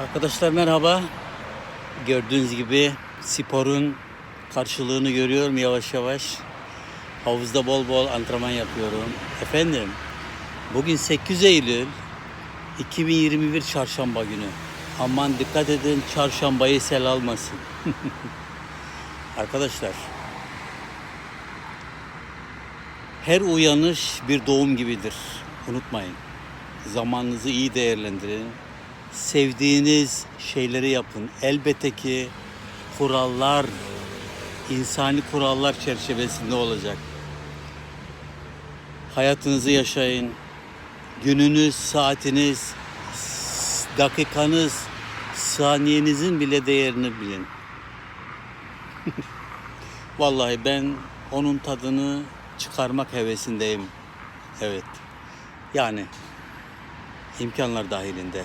Arkadaşlar merhaba. Gördüğünüz gibi sporun karşılığını görüyorum yavaş yavaş. Havuzda bol bol antrenman yapıyorum. Efendim, bugün 8 Eylül 2021 Çarşamba günü. Aman dikkat edin çarşambayı sel almasın. Arkadaşlar, her uyanış bir doğum gibidir. Unutmayın. Zamanınızı iyi değerlendirin. Sevdiğiniz şeyleri yapın. Elbette ki kurallar, insani kurallar çerçevesinde olacak. Hayatınızı yaşayın. Gününüz, saatiniz, dakikanız, saniyenizin bile değerini bilin. Vallahi ben onun tadını çıkarmak hevesindeyim. Evet. Yani imkanlar dahilinde.